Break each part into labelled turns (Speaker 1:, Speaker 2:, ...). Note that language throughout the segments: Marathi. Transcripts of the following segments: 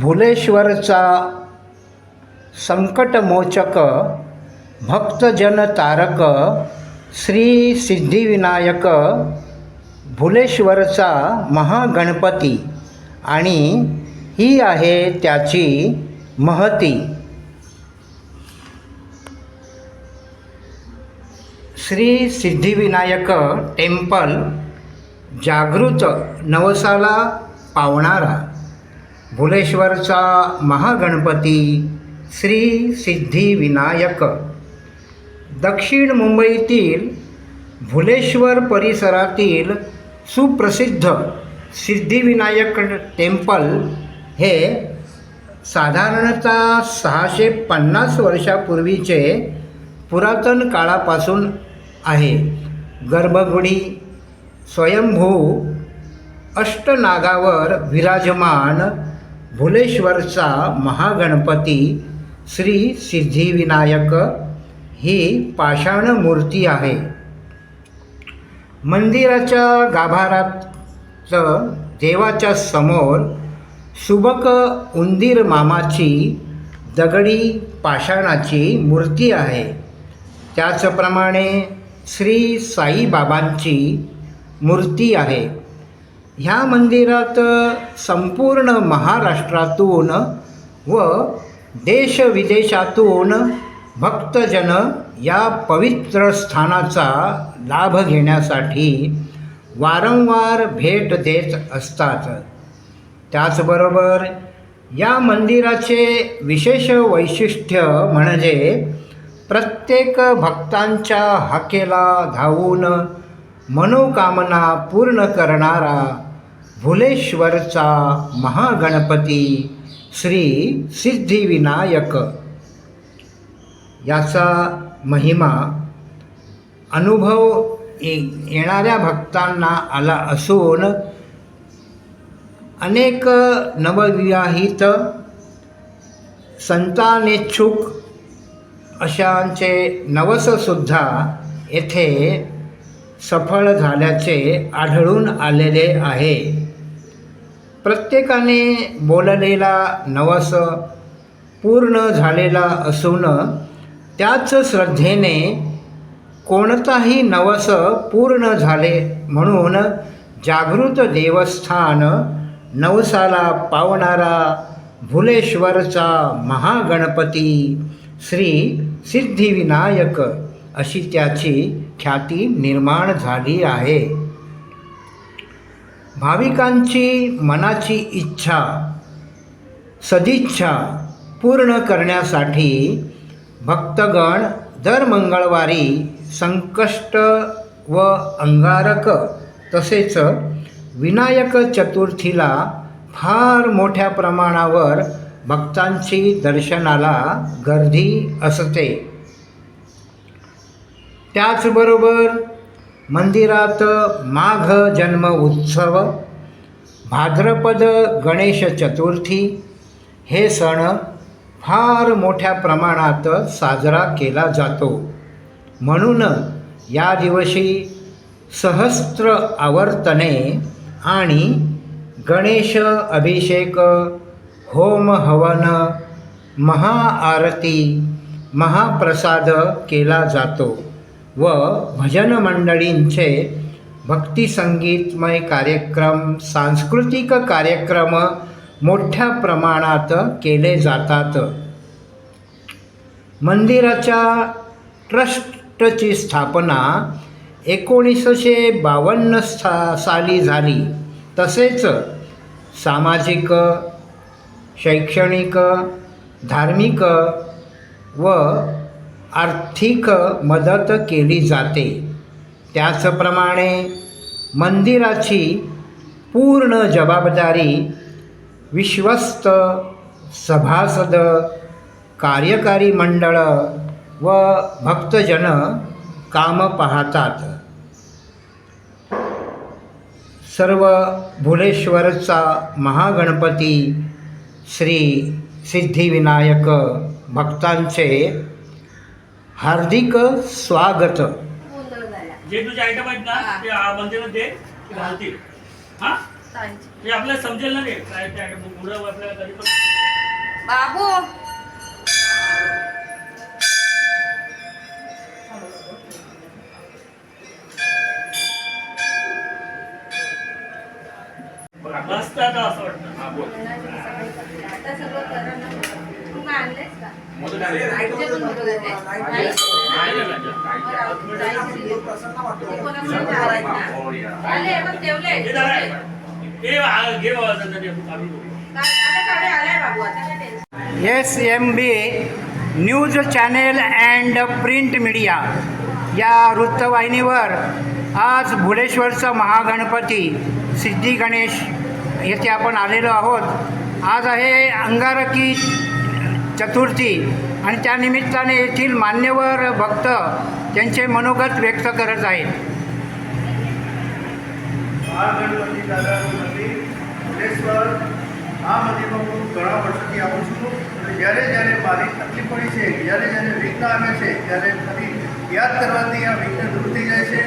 Speaker 1: भुलेश्वरचा संकटमोचक भक्तजन तारक श्री सिद्धिविनायक भुलेश्वरचा महागणपती आणि ही आहे त्याची महती. श्री सिद्धिविनायक टेम्पल जागृत नवसाला पावणारा. भुलेश्वरचा महागणपती श्री सिद्धिविनायक. दक्षिण मुंबईतील भुलेश्वर परिसरातील सुप्रसिद्ध सिद्धिविनायक टेम्पल हे साधारणतः सहाशे पन्नास वर्षापूर्वीचे पुरातन काळापासून आहे. गर्भगुडी स्वयंभू अष्टनागावर विराजमान भुलेश्वरचा महागणपती श्री सिद्धिविनायक ही पाषाण मूर्ती आहे. मंदिराच्या गाभारात देवाच्या समोर सुबक उंदीर मामाची दगडी पाषाणाची मूर्ती आहे. त्याचप्रमाणे श्री साईबाबांची मूर्ती आहे. ह्या मंदिरात संपूर्ण महाराष्ट्रातून व देशविदेशातून भक्तजन या पवित्र स्थानाचा लाभ घेण्यासाठी वारंवार भेट देत असतात. त्याचबरोबर या मंदिराचे विशेष वैशिष्ट्य म्हणजे प्रत्येक भक्तांच्या हाकेला धावून मनोकामना पूर्ण करणारा भुलेश्वरचा महागणपती श्री सिद्धिविनायक. याचा महिमा अनुभव ये- येणाऱ्या भक्तांना आला असून अनेक नवविवाहित संतानेच्छुक अशांचे नवससुद्धा येथे सफळ झाल्याचे आढळून आलेले आहे. प्रत्येकाने बोललेला नवस पूर्ण झालेला असून त्याच श्रद्धेने कोणताही नवस पूर्ण झाले म्हणून जागृत देवस्थान नवसाला पावणारा भुलेश्वरचा महागणपती श्री सिद्धिविनायक अशी त्याची ख्याती निर्माण झाली आहे. भाविकांची मनाची इच्छा सदिच्छा पूर्ण करण्यासाठी भक्तगण दर मंगळवारी संकष्ट व अंगारक तसेच विनायक चतुर्थीला फार मोठ्या प्रमाणावर भक्तांची दर्शनाला गर्दी असते. त्याचबरोबर मंदिरात माघ जन्म उत्सव भाद्रपद गणेश चतुर्थी हे सण फार मोठ्या प्रमाणात साजरा केला जातो. म्हणून या दिवशी सहस्त्र आवर्तने आणि गणेश अभिषेक होम हवन महाआरती महाप्रसाद केला जातो. व भजन मंडळींचे भक्तिसंगीतमय कार्यक्रम सांस्कृतिक कार्यक्रम मोठ्या प्रमाणात केले जातात. मंदिराच्या ट्रस्टची स्थापना एकोणीसशे बावन्न सा साली झाली. तसेच सामाजिक शैक्षणिक धार्मिक व आर्थिक मदत केली जाते. त्याचप्रमाणे मंदिराची पूर्ण जबाबदारी विश्वस्त सभासद कार्यकारी मंडळ व भक्तजन काम पाहतात. सर्व भुलेश्वरचा महागणपती श्री सिद्धिविनायक भक्तांचे हार्दिक स्वागत.
Speaker 2: जे तुझे आयटम आहेत ना ते आ, मंदिरात दे ते घालतील. हा.
Speaker 3: हे आपल्याला समजेल ना रे काय काय मुलं आपल्याला कधी पण.
Speaker 2: बाबू!
Speaker 3: मस्त आता असं वाटतं. हा बोल.
Speaker 2: आता सगळं करा ना. तू काय आणलेस का?
Speaker 3: मोदक आले.
Speaker 2: तुझे पण मोदक आणले? नाही.
Speaker 3: नाही ना राजा.
Speaker 2: मग राहू दे, जायचं. ते कोणाकडे आलाय ना? आले, मग ठेवले.
Speaker 3: दादा, आ- घे बाबा आता ते आम्ही बघू.
Speaker 2: काय- आता काढे आलाय बाबू, आता काय tension.
Speaker 1: S M B news channel and print media या वृत्तवाहिनीवर आज भुलेश्वरचा महागणपती सिद्धी गणेश येथे आपण आलेलो आहोत आज आहे अंगारकी चतुर्थी आणि त्यानिमित्ताने येथील मान्यवर भक्त त्यांचे मनोगत व्यक्त करत आहेत
Speaker 4: આ ગણપતિ દાદાનું મંદિર ભુવનેશ્વર આ મંદિરમાં હું ઘણા વર્ષોથી આવું છું અને જ્યારે જ્યારે મારી તકલીફ પડી છે જ્યારે જ્યારે વિઘ્ન આવે છે ત્યારે ફરી યાદ કરવાથી આ વિઘ્ન દૂર થઈ જાય છે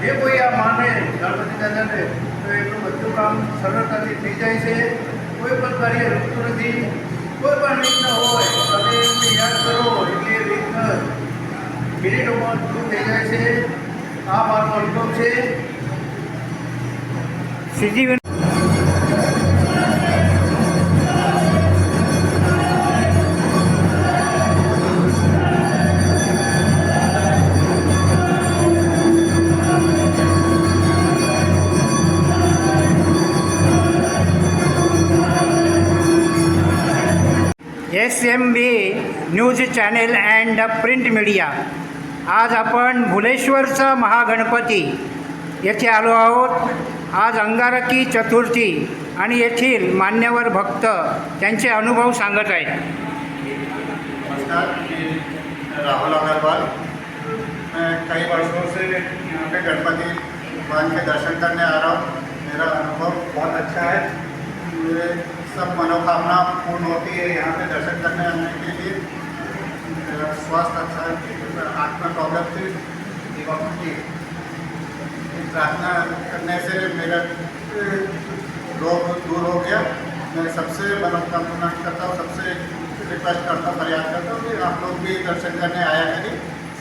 Speaker 4: જે કોઈ આ માને ગણપતિ દાદાને તો એમનું બધું કામ સરળતાથી થઈ જાય છે કોઈ પણ કાર્ય રૂકતું નથી વિઘ્ન મિનિટોમાં દૂર થઈ જાય છે આ મારો અનુભવ છે
Speaker 1: Siddhi Gan S M B news channel and print media आज आपण भुलेश्वरचा महागणपती येथे आलो आहोत. आज अंगारकी चतुर्थी आणि येथील मान्यवर भक्त त्यांचे अनुभव सांगत आहेत.
Speaker 4: नमस्कार मैं राहुल अग्रवाल. कई वर्षों से यहाँ पे गणपति भगवान के दर्शन करने आ रहा हूँ मेरा अनुभव बहुत अच्छा है. मेरे सब मनोकामना पूर्ण होती है यहाँ पे दर्शन करने आने के लिए. स्वास्थ्य अच्छा है आँख में प्रॉब्लम थी दीवारों की प्रार्थना करने से मेरा रोग दूर हो गया मैं सबसे मनोकामना करता हूँ सबसे रिक्वेस्ट करता हूँ फरियाद करता हूँ कि आप लोग भी दर्शन करने आया करें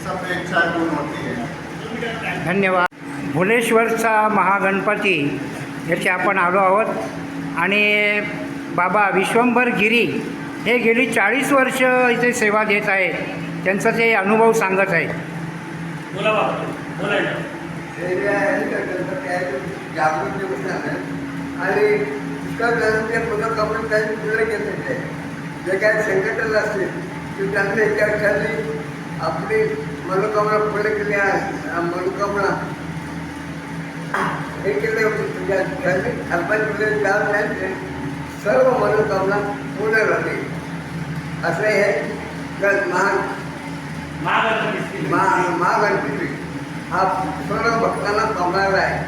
Speaker 4: सब इच्छा पूर्ण होती है
Speaker 1: धन्यवाद. भुलेश्वरचा महागणपती याचे आपण आलो आहोत. आणि बाबा विश्वंभर गिरी हे गेली चाळीस वर्ष इथे सेवा देत आहेत त्यांचा ते अनुभव सांगत आहेत
Speaker 3: बोला बाबा बोलायचं
Speaker 5: जागृत देवस्थान आणि त्यांनी पुढे जे काय संकटाला असतील ते त्यांच्या ह्याच्याखाली आपली मनोकामना पुढे केली आहे. मनोकामना हे केले. त्यांनी त्यांचे सर्व मनोकामना पूर्ण झाली. असं हे
Speaker 3: महागणपती
Speaker 5: हा सर्व भक्तांना पावणारा आहे.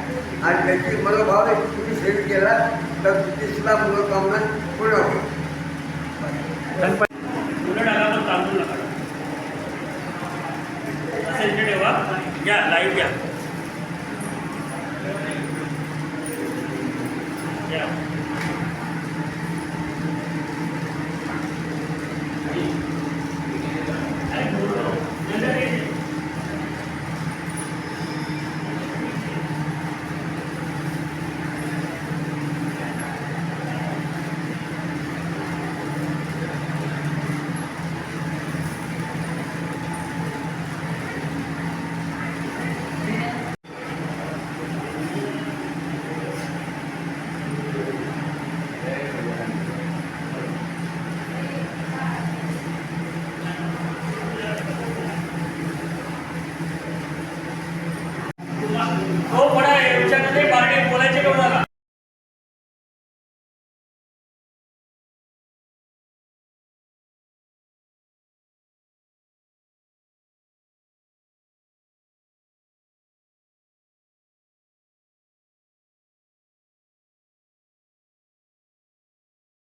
Speaker 5: आणि त्याची मनोभाव तुम्ही सेव केला तर सुद्धा मनोकामना पूर्ण होईल.
Speaker 3: तांदूळ नका. असं इथे ठेवा. घ्या लाईव्ह घ्या.